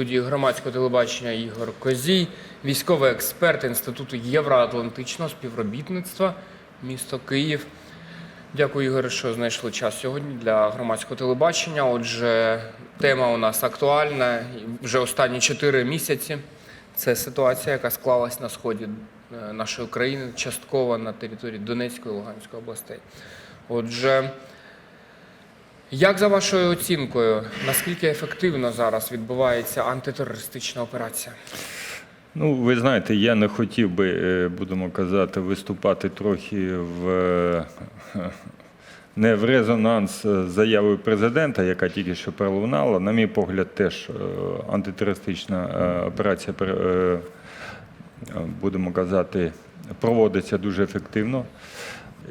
студії громадського телебачення Ігор Козій, військовий експерт Інституту євроатлантичного співробітництва, місто Київ. Дякую, Ігоре, що знайшли час сьогодні для громадського телебачення. Отже, тема у нас актуальна вже останні чотири місяці. Це ситуація, яка склалась на сході е, нашої країни, частково на території Донецької і Луганської областей. Отже, як за вашою оцінкою, наскільки ефективно зараз відбувається антитерористична операція? Ну, ви знаєте, я не хотів би, е, будемо казати, виступати трохи в е, не в резонанс з заявою президента, яка тільки що пролунала. На мій погляд, теж е, антитерористична операція, пер- будемо казати, проводиться дуже ефективно.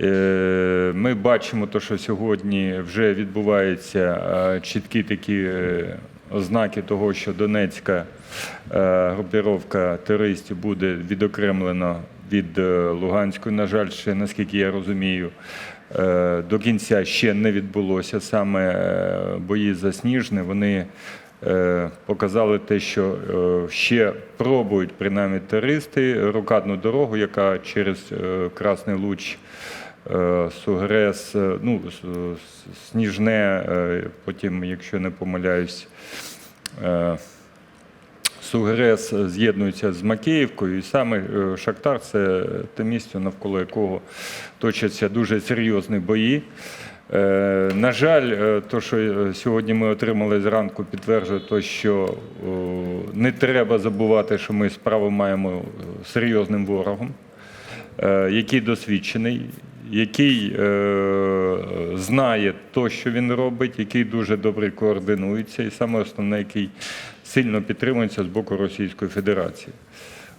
Е, Ми бачимо, те, що сьогодні вже відбуваються е, чіткі такі е, ознаки того, що Донецька групіровка терористів буде відокремлена від Луганської. На жаль, ще наскільки я розумію, до кінця ще не відбулося. Саме бої за Сніжне вони показали те, що ще пробують принаймні терористи рокадну дорогу, яка через Красний Луч. Е, Сугрес, е, ну, с- Сніжне, е, потім, якщо не помиляюсь, е, Сугрес з'єднується з Макеївкою, і саме е, Шахтар це те місце, навколо якого точаться дуже серйозні бої. Е, На жаль, е, то, що е, сьогодні ми отримали зранку, підтверджує те, що не треба забувати, що ми справу маємо серйозним ворогом е, який досвідчений, який е, знає то, що він робить, який дуже добре координується, і саме основне, який сильно підтримується з боку Російської Федерації.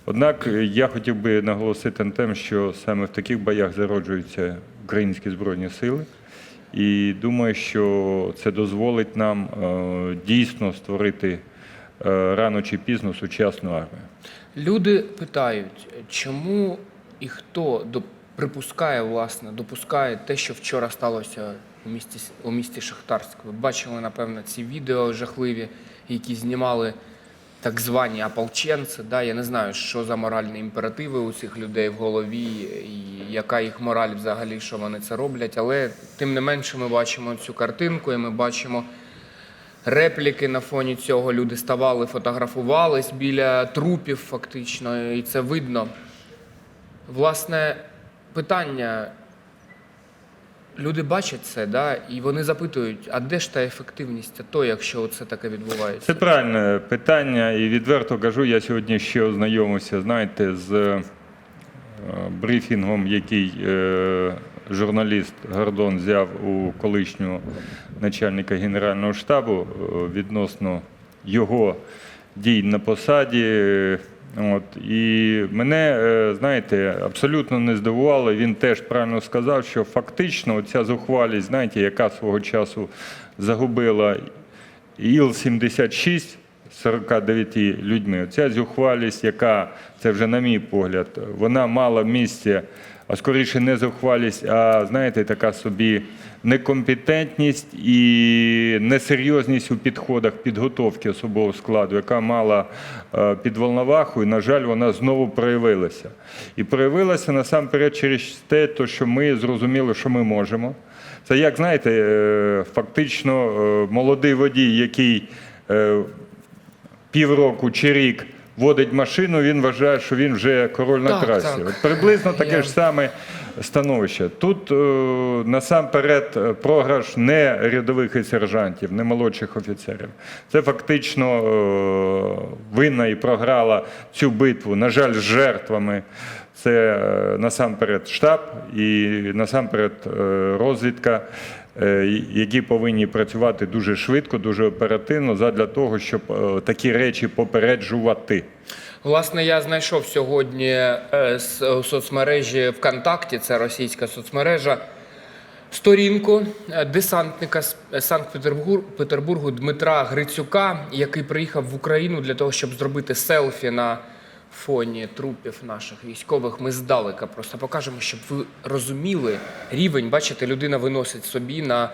Однак е, я хотів би наголосити на те, що саме в таких боях зароджуються українські збройні сили. І думаю, що це дозволить нам е, дійсно створити е, рано чи пізно сучасну армію. Люди питають, чому і хто доп- припускає, власне, допускає те, що вчора сталося у місті, у місті Шахтарськ. Ви бачили, напевно, ці відео жахливі, які знімали так звані ополченці. Да? Я не знаю, що за моральні імперативи у цих людей в голові, і яка їх мораль взагалі, що вони це роблять. Але тим не менше ми бачимо цю картинку, і ми бачимо репліки на фоні цього. Люди ставали, фотографувались біля трупів, фактично, і це видно. Власне, питання. Люди бачать це, да, і вони запитують, а де ж та ефективність АТО, якщо це таке відбувається? Це правильне питання, і відверто кажу, я сьогодні ще ознайомився, знаєте, з е, брифінгом, який е, журналіст Гордон взяв у колишнього начальника Генерального штабу е, відносно його дій на посаді. От, і мене, е, знаєте, абсолютно не здивувало. Він теж правильно сказав, що фактично ця зухвалість, знаєте, яка свого часу загубила Іл-76 з 49 людьми. Ця зухвалість, яка, це вже на мій погляд, вона мала місце, а скоріше не зухвалість, а знаєте, така собі некомпетентність і несерйозність у підходах підготовки особового складу, яка мала е, під Волноваху, і, на жаль, вона знову проявилася. І проявилася насамперед через те, що ми зрозуміли, що ми можемо. Це як знаєте, е, фактично е, молодий водій, який півроку чи рік водить машину, він вважає, що він вже король на Так, трасі. так. От приблизно таке Я- ж саме становище. Тут е, насамперед е, програш не рядових і сержантів, не молодших офіцерів. Це фактично е, винна і програла цю битву, на жаль, з жертвами. Це е, насамперед штаб і насамперед е, розвідка, е, які повинні працювати дуже швидко, дуже оперативно, задля того, щоб такі речі попереджувати. Власне, я знайшов сьогодні у соцмережі ВКонтакті, це російська соцмережа, сторінку десантника з е, Санкт-Петербургу Петербургу Дмитра Грицюка, який приїхав в Україну для того, щоб зробити селфі на фоні трупів наших військових ми здалека просто покажемо, щоб ви розуміли рівень. Бачите, людина виносить собі на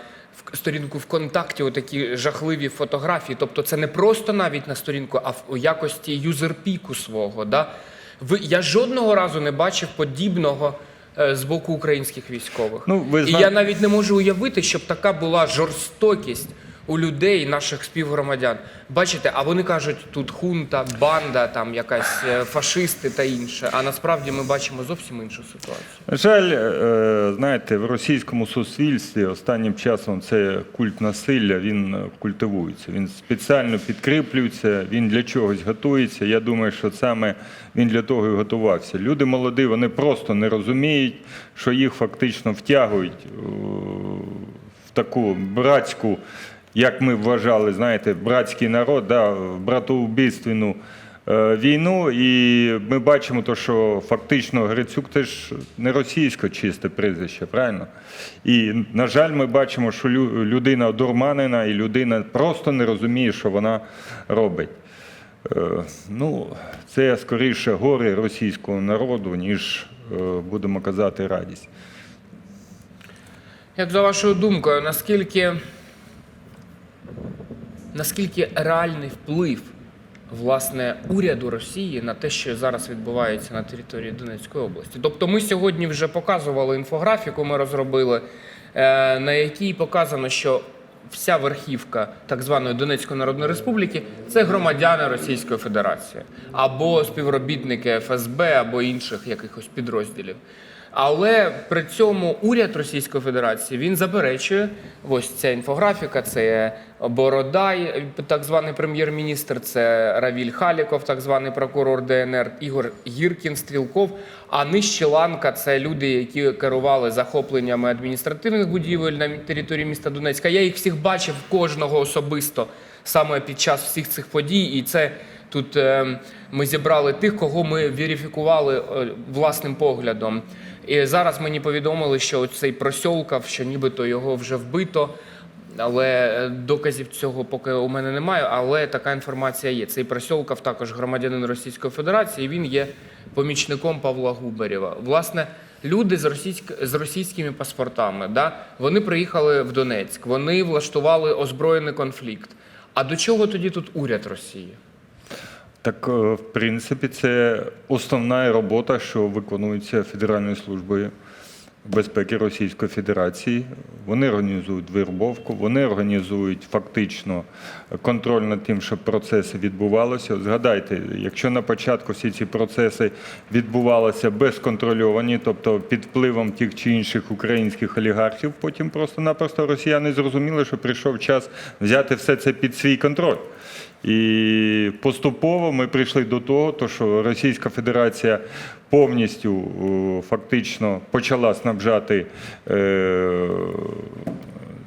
сторінку ВКонтакті отакі жахливі фотографії. Тобто це не просто навіть на сторінку, а в якості юзерпіку свого. Да? Ви, я жодного разу не бачив подібного е, з боку українських військових. Ну, ви І я навіть не можу уявити, щоб така була жорстокість у людей, наших співгромадян. Бачите, а вони кажуть, тут хунта, банда, там якась е, фашисти та інше. А насправді ми бачимо зовсім іншу ситуацію. На жаль, е, знаєте, в російському суспільстві останнім часом це культ насилля, він е, культивується. Він спеціально підкріплюється, він для чогось готується. Я думаю, що саме він для того і готувався. Люди молоді, вони просто не розуміють, що їх фактично втягують в таку братську, як ми вважали, знаєте, братський народ, да, братоубійственну е, війну, і ми бачимо, то, що фактично Грицюк це ж не російське чисте прізвище, правильно? І, на жаль, ми бачимо, що лю- людина одурманена, і людина просто не розуміє, що вона робить. Е, Ну, це скоріше горе російського народу, ніж, е, будемо казати, радість. Як за вашою думкою, наскільки, наскільки реальний вплив власне уряду Росії на те, що зараз відбувається на території Донецької області? Тобто, ми сьогодні вже показували інфографіку, ми розробили, е, на якій показано, що вся верхівка так званої Донецької Народної Республіки це громадяни Російської Федерації або співробітники ФСБ або інших якихось підрозділів. Але при цьому уряд Російської Федерації він заперечує ось ця інфографіка. Це Бородай, так званий прем'єр-міністр, це Равіль Халіков, так званий прокурор ДНР, Ігор Гіркін, Стрілков. А нижче ланка це люди, які керували захопленнями адміністративних будівель на території міста Донецька. Я їх всіх бачив кожного особисто саме під час всіх цих подій, і це. Тут е, ми зібрали тих, кого ми верифікували е, власним поглядом. І зараз мені повідомили, що цей просьолкав, що нібито його вже вбито. Але е, доказів цього поки у мене немає. Але така інформація є. Цей просьолкав також громадянин Російської Федерації. Він є помічником Павла Губарєва. Власне, люди з, російськ... з російськими паспортами, да, вони приїхали в Донецьк, вони влаштували озброєний конфлікт. А до чого тоді тут уряд Росії? Так, е, в принципі, це основна робота, що виконується Федеральною службою безпеки Російської Федерації. Вони організують виробовку, вони організують фактично контроль над тим, щоб процеси відбувалися. Згадайте, якщо на початку всі ці процеси відбувалися безконтрольовані, тобто під впливом тих чи інших українських олігархів, потім просто-напросто росіяни зрозуміли, що прийшов час взяти все це під свій контроль. І поступово ми прийшли до того, то, що Російська Федерація повністю фактично почала снабжати е,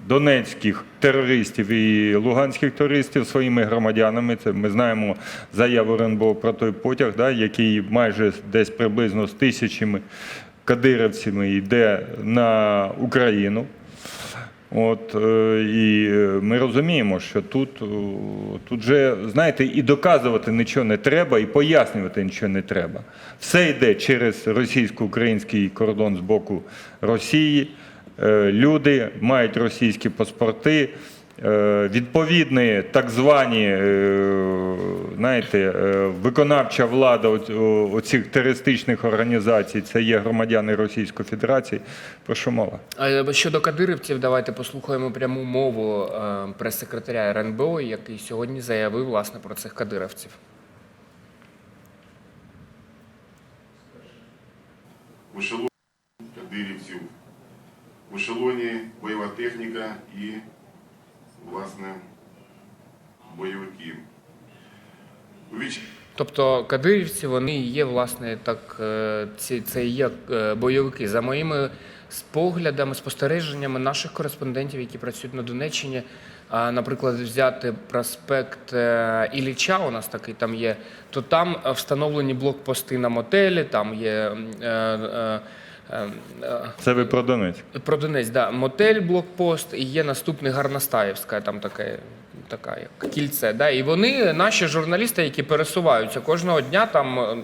донецьких терористів і луганських терористів своїми громадянами. Це ми знаємо заяву РНБО про той потяг, да, який майже десь приблизно з тисячами кадирівцями йде на Україну. От е, і е, ми розуміємо, що тут, е, тут же, знаєте, і доказувати нічого не треба, і пояснювати нічого не треба. Все йде через російсько-український кордон з боку Росії. Люди мають російські паспорти. Е, Відповідні так звані, е, знаєте, е, виконавча влада оцих терористичних організацій, це є громадяни Російської Федерації. Про що мова? А Щодо кадирівців, давайте послухаємо пряму мову прес-секретаря РНБО, який сьогодні заявив власне про цих кадирівців. в ешелоні кадирівців, в ешелоні бойова техніка і, власне, бойовики. Віч... Тобто кадирівці вони є власне так, е, ці це є е, бойовики. За моїми споглядами, спостереженнями наших кореспондентів, які працюють на Донеччині. Наприклад, взяти проспект е, Ілліча, у нас такий там є, то там встановлені блокпости на мотелі, там є Це ви про Донецьк. про Донець, да. Мотель, блокпост, і є наступний Гарностаївська, там таке така як кільце. Да? І вони, наші журналісти, які пересуваються кожного дня там. е,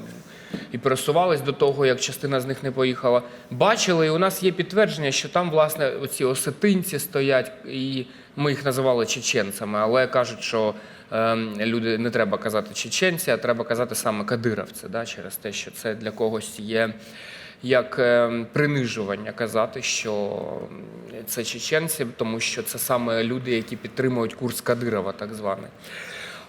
І пересувались до того, як частина з них не поїхала. Бачили, і у нас є підтвердження, що там, власне, оці осетинці стоять, і ми їх називали чеченцями, але кажуть, що ем, люди не треба казати чеченці, а треба казати саме кадировці, да, через те, що це для когось є як ем, принижування казати, що це чеченці, тому що це саме люди, які підтримують курс Кадирова, так званий.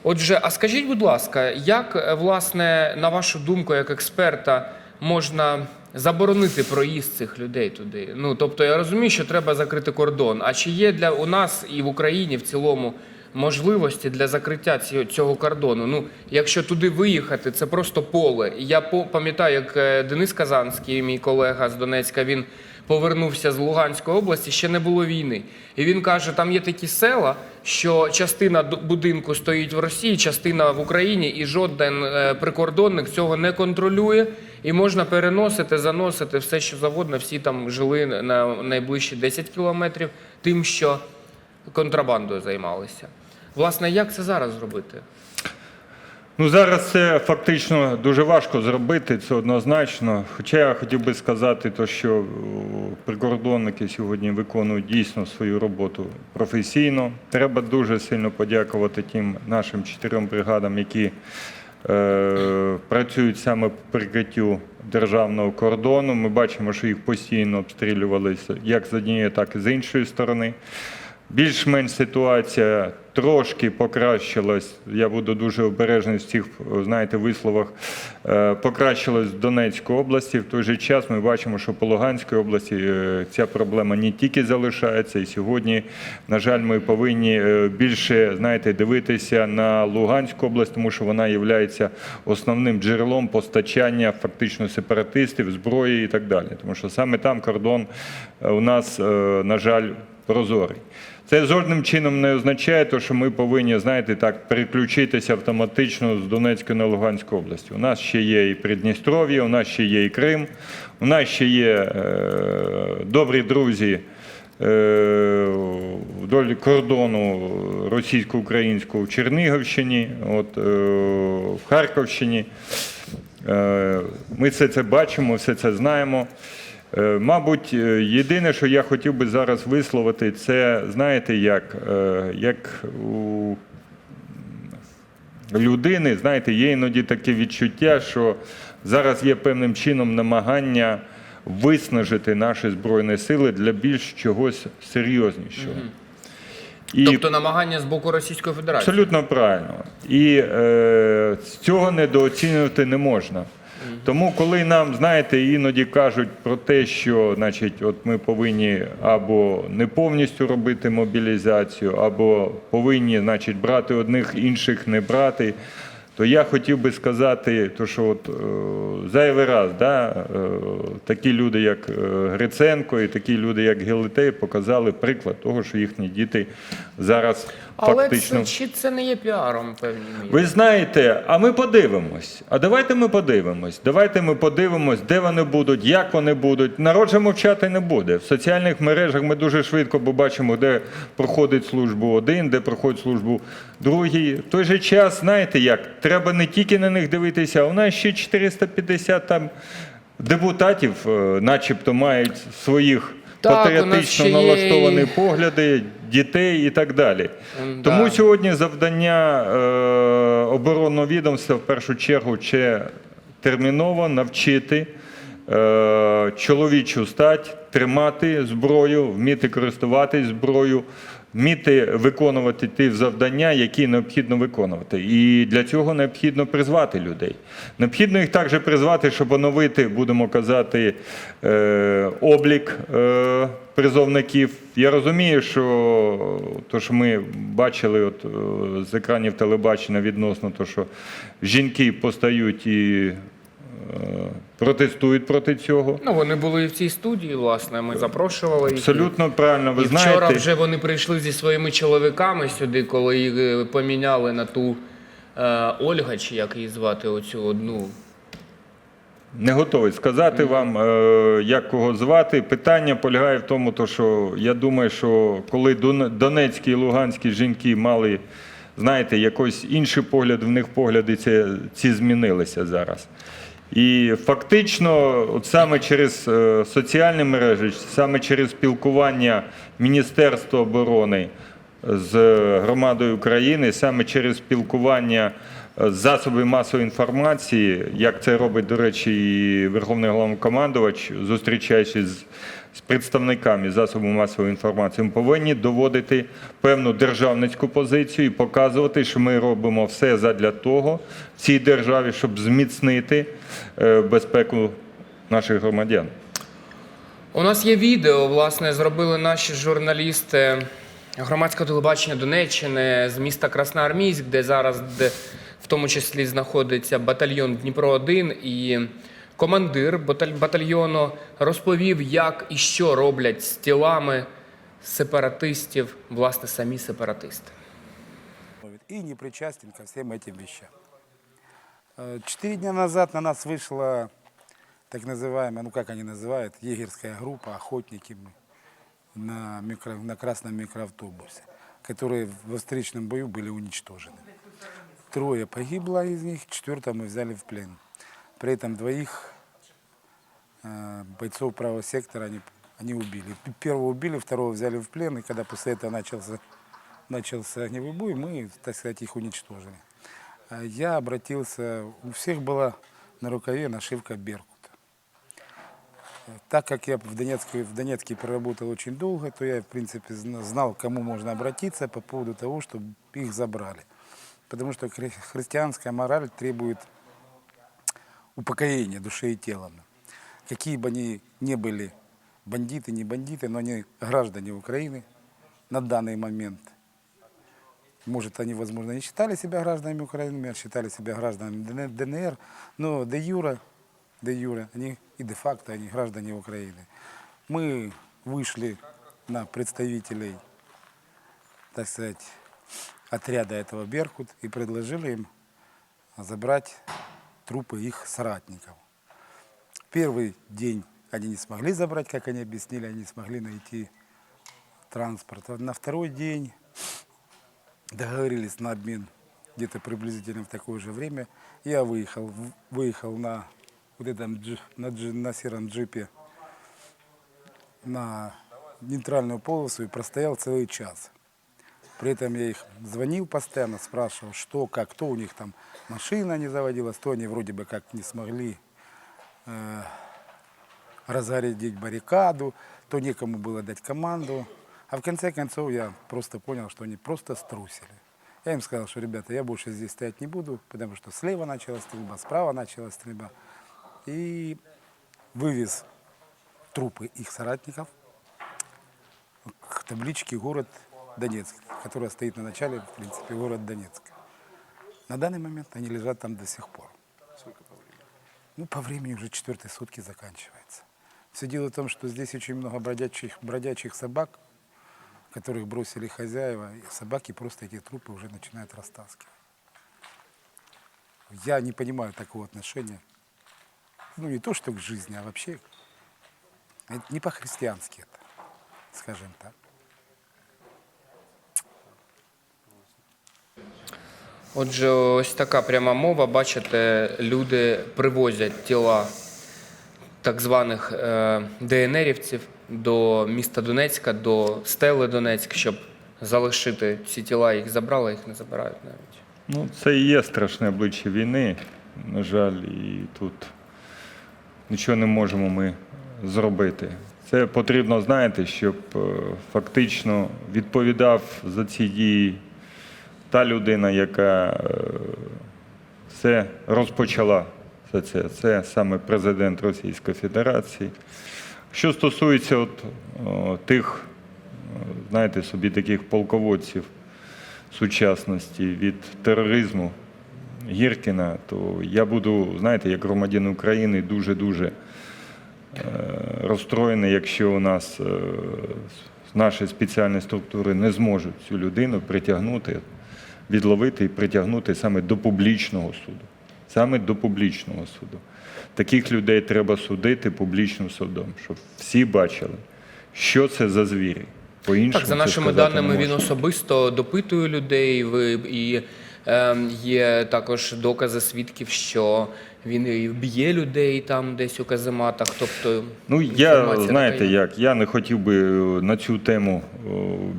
Отже, а скажіть, будь ласка, як е, власне, на вашу думку, як експерта, можна заборонити проїзд цих людей туди? Ну тобто я розумію, що треба закрити кордон. А чи є для у нас і в Україні в цілому можливості для закриття цього, кордону? Ну, якщо туди виїхати, це просто поле. Я пам'ятаю, як е, Денис Казанський, мій колега з Донецька, він повернувся з Луганської області, ще не було війни. І він каже, там є такі села, що частина будинку стоїть в Росії, частина в Україні, і жоден е, прикордонник цього не контролює. І можна переносити, заносити все, що завгодно. Всі там жили на найближчі 10 кілометрів, тим, що контрабандою займалися. Власне, як це зараз зробити? Ну, зараз це фактично дуже важко зробити, це однозначно. Хоча я хотів би сказати, то, що прикордонники сьогодні виконують дійсно свою роботу професійно. Треба дуже сильно подякувати тим нашим чотирьом бригадам, які е, працюють саме по прикриттю державного кордону. Ми бачимо, що їх постійно обстрілювалися як з однієї, так і з іншої сторони. Більш-менш ситуація трошки покращилась. Я буду дуже обережний в цих, знаєте, висловах. Е, Покращилась в Донецькій області. В той же час ми бачимо, що по Луганській області е, ця проблема не тільки залишається. І сьогодні, на жаль, ми повинні е, більше, знаєте, дивитися на Луганську область, тому що вона є основним джерелом постачання фактично сепаратистів, зброї і так далі. Тому що саме там кордон у нас, на жаль, прозорий. Це жодним чином не означає, то, що ми повинні, знаєте, так, переключитися автоматично з Донецької на Луганську область. У нас ще є і Придністров'я, у нас ще є і Крим, у нас ще є е, добрі друзі е, вдоль кордону російсько-українського в Чернігівщині, от, е, в Харківщині. Е, Ми все це бачимо, все це знаємо. Е, Мабуть, е, єдине, що я хотів би зараз висловити, це знаєте, як, е, як у людини, знаєте, є іноді таке відчуття, що зараз є певним чином намагання виснажити наші збройні сили для більш чогось серйознішого. І Тобто намагання з боку Російської Федерації. Абсолютно правильно. І е, цього недооцінювати не можна. Тому, коли нам, знаєте, іноді кажуть про те, що значить, от ми повинні або не повністю робити мобілізацію, або повинні значить, брати одних, інших не брати, то я хотів би сказати, то, що от, е, зайвий раз да, е, такі люди, як е, Гриценко і такі люди, як Гелетей, показали приклад того, що їхні діти зараз Але фактично. це, чи це не є піаром мірі? Ви знаєте, а ми подивимось. А давайте ми подивимось. Давайте ми подивимось, де вони будуть, як вони будуть. Народ же мовчати не буде. В соціальних мережах ми дуже швидко побачимо, де проходить службу один, де проходить службу другий. В той же час, знаєте як, треба не тільки на них дивитися, а у нас ще 450 там депутатів, е, начебто, мають своїх Так, патріотично ще є налаштовані погляди, дітей і так далі. Тому да. сьогодні завдання е, оборонного відомства в першу чергу це терміново навчити е, чоловічу стать тримати зброю, вміти користуватись зброєю, вміти виконувати ті завдання, які необхідно виконувати. І для цього необхідно призвати людей. Необхідно їх також призвати, щоб оновити, будемо казати, е, облік е, призовників. Я розумію, що то, що ми бачили от, е, з екранів телебачення відносно того, що жінки постають і протестують проти цього. Ну, вони були і в цій студії, власне. Ми запрошували їх. Абсолютно правильно. Ви і вчора вже вони прийшли зі своїми чоловіками сюди, коли їх е, поміняли на ту е, Ольга, чи як її звати, оцю одну. Не готовий сказати вам, е, як кого звати. Питання полягає в тому, то, що я думаю, що коли Дон- донецькі і луганські жінки мали, знаєте, якось інший погляд, в них погляди ці, ці змінилися зараз. І фактично, от саме через е, соціальні мережі, саме через спілкування Міністерства оборони з громадою України, саме через спілкування з засобів масової інформації, як це робить, до речі, і Верховний головнокомандувач, зустрічаючись з, з представниками засобів масової інформації, ми повинні доводити певну державницьку позицію і показувати, що ми робимо все задля того в цій державі, щоб зміцнити е, безпеку наших громадян. У нас є відео, власне, зробили наші журналісти громадського телебачення Донеччини з міста Красноармійськ, де зараз де, в тому числі знаходиться батальйон Дніпро 1 і командир баталь- батальйону розповів, як і що роблять з тілами сепаратистів, власне, самі сепаратисти. и не причастен ко всем этим вещам. Э, Четыре дня назад на нас вышла так называемая, ну как они называют, егерская группа, охотники мы, на, микро, на красном микроавтобусе, которые во встречном бою были уничтожены. Трое погибло из них, четвертого мы взяли в плен. При этом двоих э, бойцов правого сектора они, они убили. Первого убили, второго взяли в плен, и когда после этого начался, начался огневой бой, мы, так сказать, их уничтожили. А Я обратился, у всех была на рукаве нашивка «Беркут». Так как я в Донецке, в Донецке проработал очень долго, то я, в принципе, зна- знал, к кому можно обратиться по поводу того, чтобы их забрали. Потому что хри- христианская мораль требует упокоения души и тела. Какие бы они ни были, бандиты, не бандиты, но они граждане Украины на данный момент. Может, они, возможно, не считали себя гражданами Украины, а считали себя гражданами ДН- ДНР, но де юра, де юра, они и де-факто они граждане Украины. Мы вышли на представителей, так сказать, отряда этого «Беркут» и предложили им забрать трупы их соратников. Первый день они не смогли забрать, как они объяснили, они не смогли найти транспорт. На второй день договорились на обмен где-то приблизительно в такое же время. Я выехал, выехал на вот этом на, джи- на сером джипе на нейтральную полосу и простоял целый час. При этом я их звонил постоянно, спрашивал, что, как, кто у них там машина не заводилась, то они вроде бы как не смогли э, разгородить баррикаду, то некому было дать команду. А в конце концов я просто понял, что они просто струсили. Я им сказал, что, ребята, я больше здесь стоять не буду, потому что слева началась стрельба, справа началась стрельба. И вывез трупы их соратников к табличке «Город Донецк», которая стоит на начале, в принципе, город Донецк. На данный момент они лежат там до сих пор. Ну, по времени уже четвертые сутки заканчивается. Все дело в том, что здесь очень много бродячих, бродячих собак, которых бросили хозяева, и собаки просто эти трупы уже начинают растаскивать. Я не понимаю такого отношения. Ну, не то, что к жизни, а вообще это не по-христиански это, скажем так. Отже, ось така пряма мова. Бачите, люди привозять тіла так званих е, ДНРівців до міста Донецька, до стели Донецьк, щоб залишити ці тіла. Їх забрали, їх не забирають навіть. Ну, це і є страшне обличчя війни, на жаль, і тут нічого не можемо ми зробити. Це потрібно, знаєте, щоб е, фактично відповідав за ці дії та людина, яка е, все розпочала все це. Це саме президент Російської Федерації. Що стосується от, о, тих, е, знаєте, собі таких полководців сучасності від тероризму Гіркіна, то я буду, знаєте, як громадянин України, дуже-дуже е, розстроєний, якщо у нас е, наші спеціальні структури не зможуть цю людину притягнути, відловити і притягнути саме до публічного суду. саме до публічного суду. Таких людей треба судити публічним судом, щоб всі бачили, що це за звірі. По-іншому Так, за нашими даними, він особисто допитує людей. І е, є також докази свідків, що він і б'є людей там десь у казематах. Тобто Ну, я, знаєте, як, я не хотів би е, на цю тему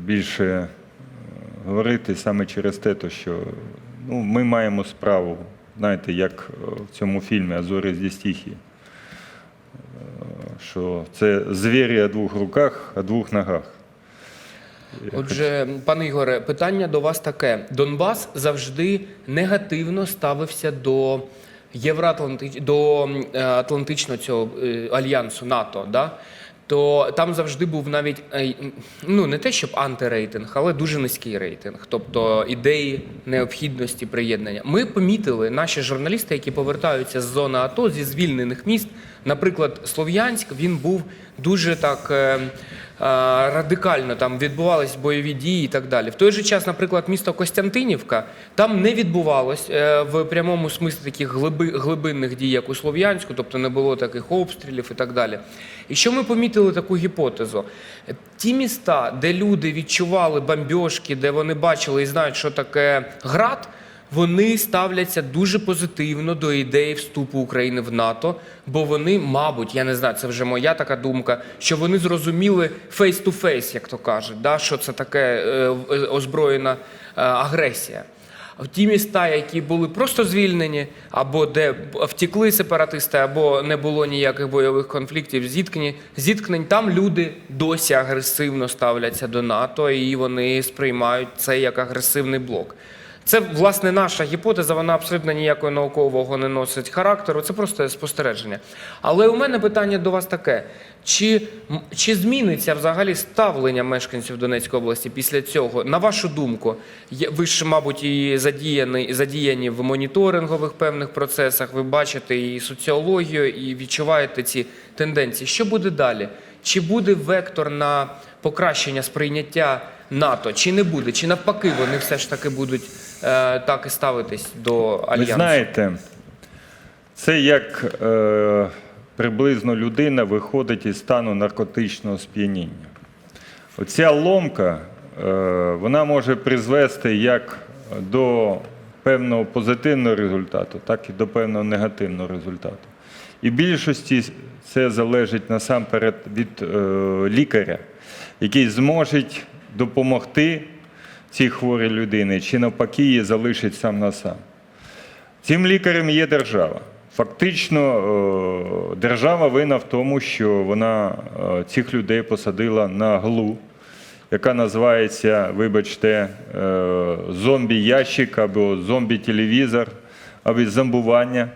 більше говорити саме через те, що ну, ми маємо справу, знаєте, як е, в цьому фільмі Азори зі стихії. Що це звірі о двох руках, о двох ногах. Отже, пане Ігоре, питання до вас таке: Донбас завжди негативно ставився до Євроатлантич... до е, Атлантичного цього е, альянсу НАТО. Да? То там завжди був навіть е, ну не те, щоб антирейтинг, але дуже низький рейтинг, тобто ідеї необхідності приєднання. Ми помітили наші журналісти, які повертаються з зони АТО зі звільнених міст. Наприклад, Слов'янськ він був дуже так. Е, радикально там відбувались бойові дії і так далі. В той же час, наприклад, місто Костянтинівка там не відбувалось е, в прямому смислі таких глиби, глибинних дій, як у Слов'янську, тобто не було таких обстрілів і так далі. І що ми помітили таку гіпотезу? Ті міста, де люди відчували бомбьошки, де вони бачили і знають, що таке град. Вони ставляться дуже позитивно до ідеї вступу України в НАТО, бо вони, мабуть, я не знаю, це вже моя така думка, що вони зрозуміли фейс-ту-фейс, як то кажуть, да, що це таке е, е, озброєна е, агресія. Ті міста, які були просто звільнені, або де втекли сепаратисти, або не було ніяких бойових конфліктів, зіткнень, зіткнень, там люди досі агресивно ставляться до НАТО, і вони сприймають це як агресивний блок. Це власне наша гіпотеза, вона абсолютно ніякого наукового не носить характеру. Це просто спостереження. Але у мене питання до вас таке: чи, чи зміниться взагалі ставлення мешканців Донецької області після цього? На вашу думку, ви ж, мабуть, і задіяні, задіяні в моніторингових певних процесах, ви бачите і соціологію, і відчуваєте ці тенденції. Що буде далі? Чи буде вектор на покращення сприйняття НАТО, чи не буде? Чи навпаки вони все ж таки будуть так і ставитись до альянсу? Ви знаєте, це як е, приблизно людина виходить із стану наркотичного сп'яніння. Оця ломка е, вона може призвести як до певного позитивного результату, так і до певного негативного результату. І в більшості це залежить насамперед від е, лікаря, який зможе допомогти цій хворій людині, чи навпаки її залишить сам на сам. Цим лікарем є держава. Фактично, е, держава винна в тому, що вона е, цих людей посадила на глу, яка називається, вибачте, е, зомбі-ящик або зомбі-телевізор, або зомбування.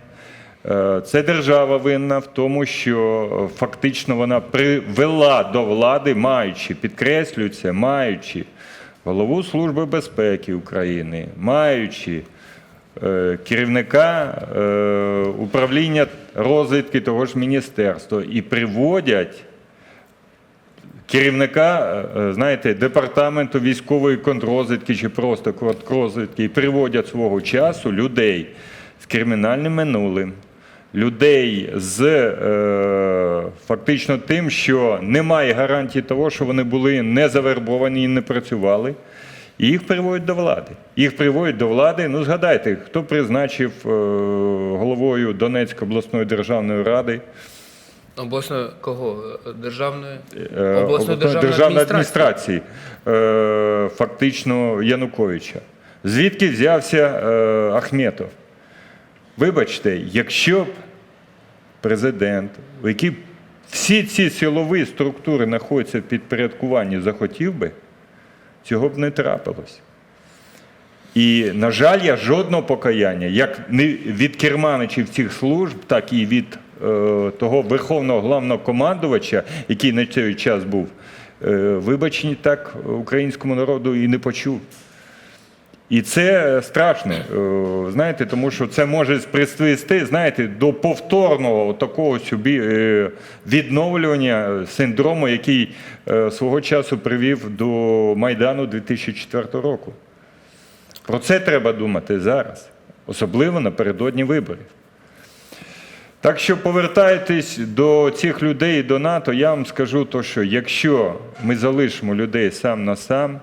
Це держава винна в тому, що фактично вона привела до влади, маючи, підкреслюю це, маючи голову Служби безпеки України, маючи е, керівника е, управління розвідки того ж міністерства і приводять керівника, е, знаєте, департаменту військової контррозвідки чи просто контррозвідки і приводять свого часу людей з кримінальним минулим, людей з е, фактично тим, що немає гарантії того, що вони були не завербовані і не працювали. І їх приводять до влади. Їх приводять до влади. Ну, згадайте, хто призначив е, головою Донецької обласної державної ради Обласної кого? Державної? Е, Обласної державної адміністрації. е, фактично Януковича. Звідки взявся Ахметов? Вибачте, якщо б президент, у якій всі ці силові структури знаходяться в підпорядкуванні, захотів би, цього б не трапилось. І, на жаль, я жодного покаяння, як від керманичів цих служб, так і від е, того верховного главного командувача, який на цей час був, е, вибачені так українському народу і не почув. І це страшно, е, знаєте, тому що це може призвести, знаєте, до повторного такого собі е, відновлювання синдрому, який е, свого часу привів до Майдану 2004 року. Про це треба думати зараз. особливо напередодні виборів. Так що повертаєтесь до цих людей до НАТО, я вам скажу то, що якщо ми залишимо людей сам на сам,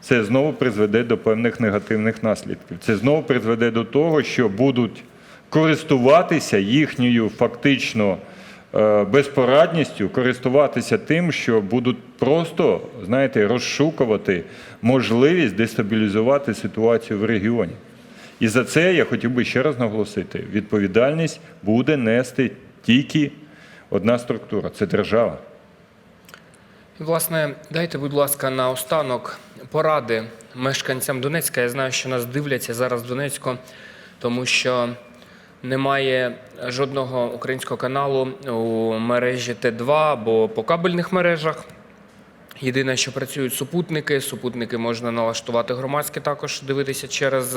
це знову призведе до певних негативних наслідків. Це знову призведе до того, що будуть користуватися їхньою фактично е, безпорадністю, користуватися тим, що будуть просто, знаєте, розшукувати можливість дестабілізувати ситуацію в регіоні. І за це я хотів би ще раз наголосити: відповідальність буде нести тільки одна структура це держава. І, власне, дайте, будь ласка, наостанок поради мешканцям Донецька. Я знаю, що нас дивляться зараз в Донецьку, тому що немає жодного українського каналу у мережі Т2 або по кабельних мережах. Єдине, що працюють супутники. Супутники можна налаштувати громадське також дивитися через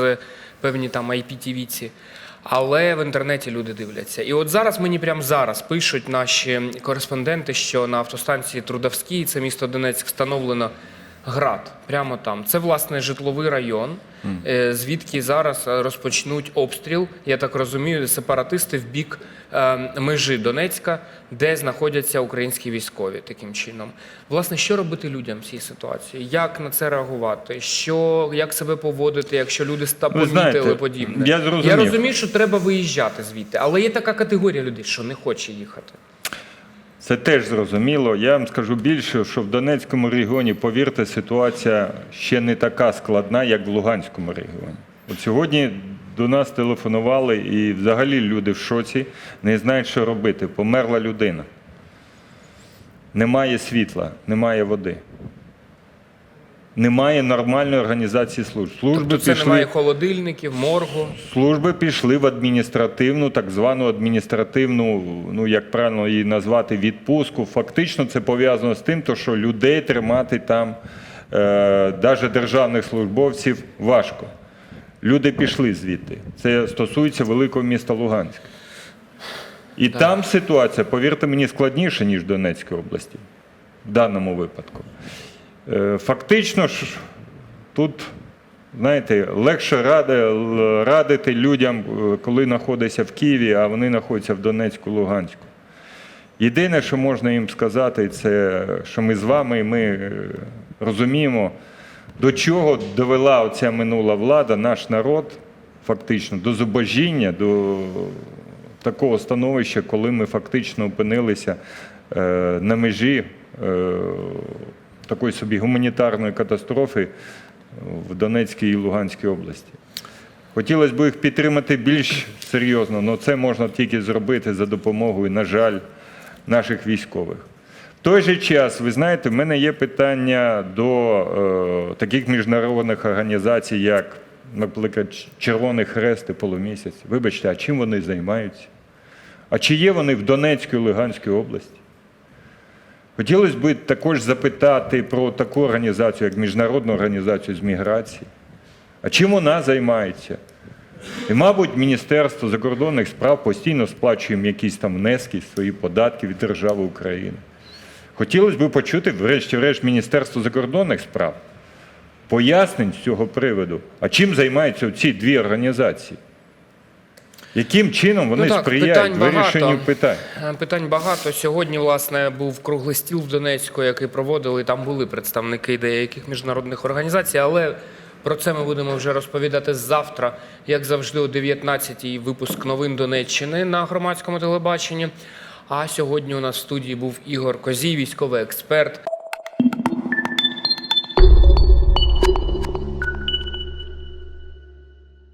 певні там IPTV-ці. Але в інтернеті люди дивляться. І от зараз мені прямо зараз пишуть наші кореспонденти, що на автостанції Трудовській, це місто Донецьк, встановлено град. Прямо там. Це власне житловий район, е, звідки зараз е, розпочнуть обстріл. Я так розумію, сепаратисти в бік е, межі Донецька, де знаходяться українські військові. Таким чином, власне, що робити людям в цій ситуації? Як на це реагувати? Що як себе поводити, якщо люди ста помітили подібне? я я розумію, що треба виїжджати звідти, але є така категорія людей, що не хоче їхати. Це теж зрозуміло. Я вам скажу більше, що в Донецькому регіоні, повірте, ситуація ще не така складна, як в Луганському регіоні. От сьогодні до нас телефонували, і взагалі люди в шоці, не знають, що робити. Померла людина. Немає світла, немає води. Немає нормальної організації служб. Служби Тобто це пішли... немає холодильників, моргу. Служби пішли в адміністративну, так звану адміністративну, ну як правильно її назвати, відпустку. Фактично це пов'язано з тим, що людей тримати там, е, навіть державних службовців, важко. Люди пішли звідти. Це стосується великого міста Луганська. І там ситуація, повірте мені, складніша, ніж в Донецькій області в даному випадку. Е, Фактично ж тут, знаєте, легше ради, радити людям, е, коли знаходяться в Києві, а вони знаходяться в Донецьку, Луганську. Єдине, що можна їм сказати, це що ми з вами і ми е, розуміємо, до чого довела оця минула влада, наш народ, фактично, до зубожіння, до такого становища, коли ми фактично опинилися на межі такої собі гуманітарної катастрофи в Донецькій і Луганській області. Хотілося б їх підтримати більш серйозно, але це можна тільки зробити за допомогою, на жаль, наших військових. В той же час, ви знаєте, в мене є питання до е, таких міжнародних організацій, як, наприклад, Червоний Хрест і Полумісяць. Вибачте, а чим вони займаються? А чи є вони в Донецькій і Луганській області? Хотілося б також запитати про таку організацію, як Міжнародну організацію з міграції. А чим вона займається? І, мабуть, Міністерство закордонних справ постійно сплачує якісь там внески, свої податки від держави України. Хотілося б почути, врешті-решт, Міністерство закордонних справ пояснень з цього приводу. А чим займаються ці дві організації? Яким чином вони Ну так, сприяють питань багато. питань? Е, Питань багато. Сьогодні, власне, був круглий стіл в Донецьку, який проводили. Там були представники деяких міжнародних організацій, але про це ми будемо вже розповідати завтра, як завжди, о 19-й випуск новин Донеччини на громадському телебаченні. А сьогодні у нас в студії був Ігор Козій, військовий експерт.